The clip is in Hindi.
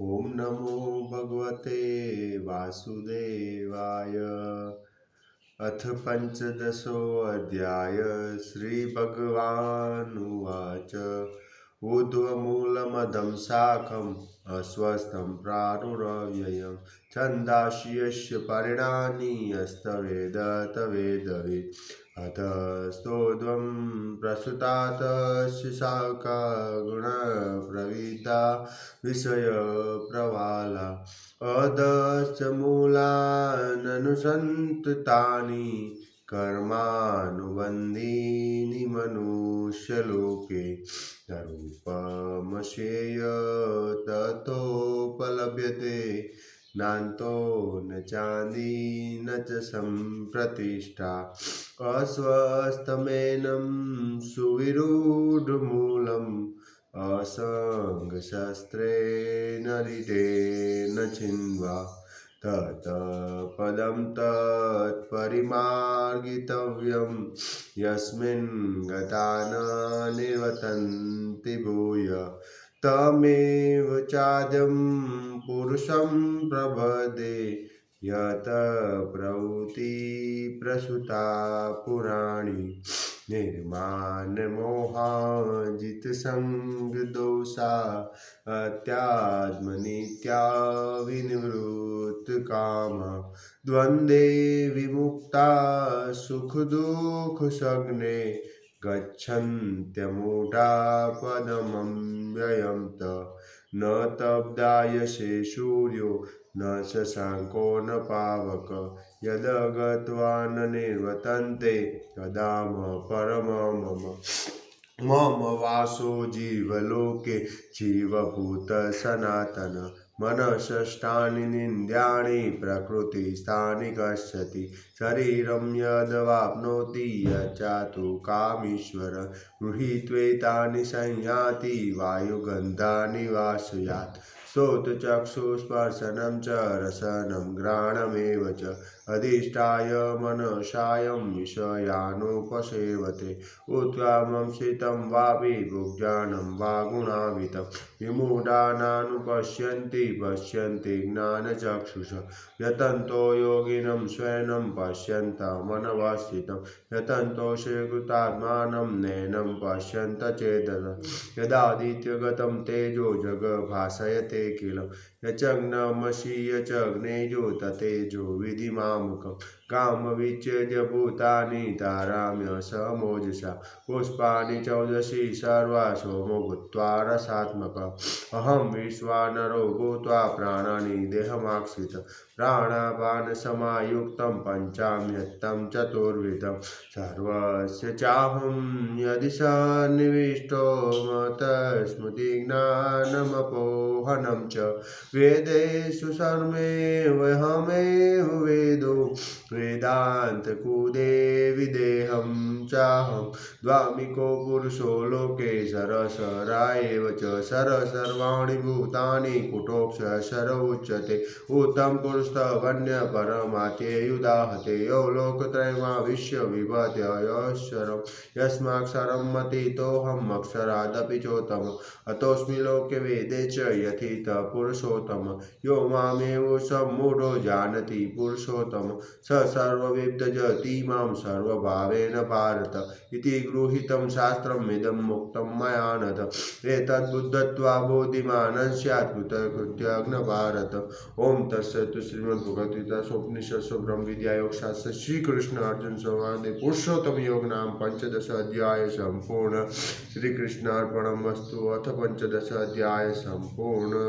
ॐ नमो भगवते वासुदेवाय। अथ पञ्चदशोऽध्याय श्रीभगवानुवाच। ऊर्ध्वमूलमदं शाखम् अस्वस्थं प्रारुरव्ययं। छन्दांसि यस्य पर्णानि यस्तवेद तवेदवेत् अतस्तोध्वं प्रसुतातस्य शाखा गुणप्रविता विषयप्रवाला। अधश्च मूलाननुसन्ततानि कर्मानुबन्धीनि मनुष्यलोके रूपमशेय ततोपलभ्यते। नान्तो न चान्दी न च सम्प्रतिष्ठा। अस्वस्थमेनं सुविरूढमूलम्। असङ्गशस्त्रेण रिटेन छिन्वा। तत्पदं तत्परिमार्गितव्यं यस्मिन् गता न निवर्तन्ति भूय, तमेव चाद्यं पुरुषं प्रभदे, यत प्रवृत्ति प्रसुता पुराणी। निर्माणमोहाजितसङ्गदोषा अत्यात्मनित्या विनिवृत्तकाम द्वन्द्वे विमुक्ता सुखदुःखसग्ने गच्छन्त्यमूढा पदमव्ययं त। ન તબ્દાયશે સૂર્યો ન શશાંકો ન પાવક યદ ગત્વા ન નિર્વતંતે કદામ પરમ મમ મમ વાસો જીવલોકે જીવભૂત સનાતન मनसष्टानि निन्द्यानि प्रकृतिस्थानि गच्छति शरीरं यद्वाप्नोति यच्चातु कामीश्वर गृहीत्वेतानि संयाति वायुगन्धानि वासयात् श्रोतचक्षुस्पर्शनं च रसनं घ्राणमेव च अधिष्ठाय मनसायं विषयानुपसेवते। उत्कामं शीतं वापि भुग्जानं वा गुणावितं विमूढानानुपश्यन्ति, पश्यन्ति ज्ञानचक्षुष। यतन्तो योगिनं स्वयं पश्यन्तमनवस्थितं यतन्तो स्वीकृतात्मानं नैनं पश्यन्त चेदन यदादित्यगतं तेजो जगभासयते किल। यचग्नमसि काम विधिमामुखं कामविच्छेद्य भूतानि ताराम्य समोजसा पुष्पाणि पुष्पा सर्वा सोमो भूत्वा रसात्मक अहं विश्वानरो भूत्वा प्राणानि देहमाश्रित प्राणापानसमायुक्तं पञ्चाम्यत्तं चतुर्विधं। सर्वस्य चाहं यदि सन्निविष्टो मतस्मृतिज्ञानमपोहनं च। वेदेषु सर्वमेवहमेव वेदो। वेदान्तकुदे विदेहं चाहं द्वामिको पुरुषो लोके सरसरा एव च सर सर्वाणि भूतानि कुटोक्ष सर उच्यते उत्तम पुरुषवन्य परमात्ययुदाहते यो लोकत्रयमाविश्य विभत्ययश्वरं यस्माक्षरं मतितोऽहम् अक्षरादपि चोत्तम अतोऽस्मि लोके वेदे च यथित पुरुषोत्तम। यो मामेव सम्मूढो जानति पुरुषोत्तम। स सर्वविद्यजति माँ सर्वभावेन भारत इति गृहीतं शास्त्रमिदं मुक्तं मया नद एतद्बुद्धत्वा बोधिमानं स्यात् कृतकृत्यग्न भारत ॐ तत्सत् श्रीमद्भगवद्गीतासोपनिषत्सु ब्रह्मविद्यायोगशास्त्र श्रीकृष्ण अर्जुन संवादे पुरुषोत्तम योग नाम पंचदश अध्याय संपूर्ण श्रीकृष्णार्पणमस्तु अथ पंचदश अध्याय संपूर्ण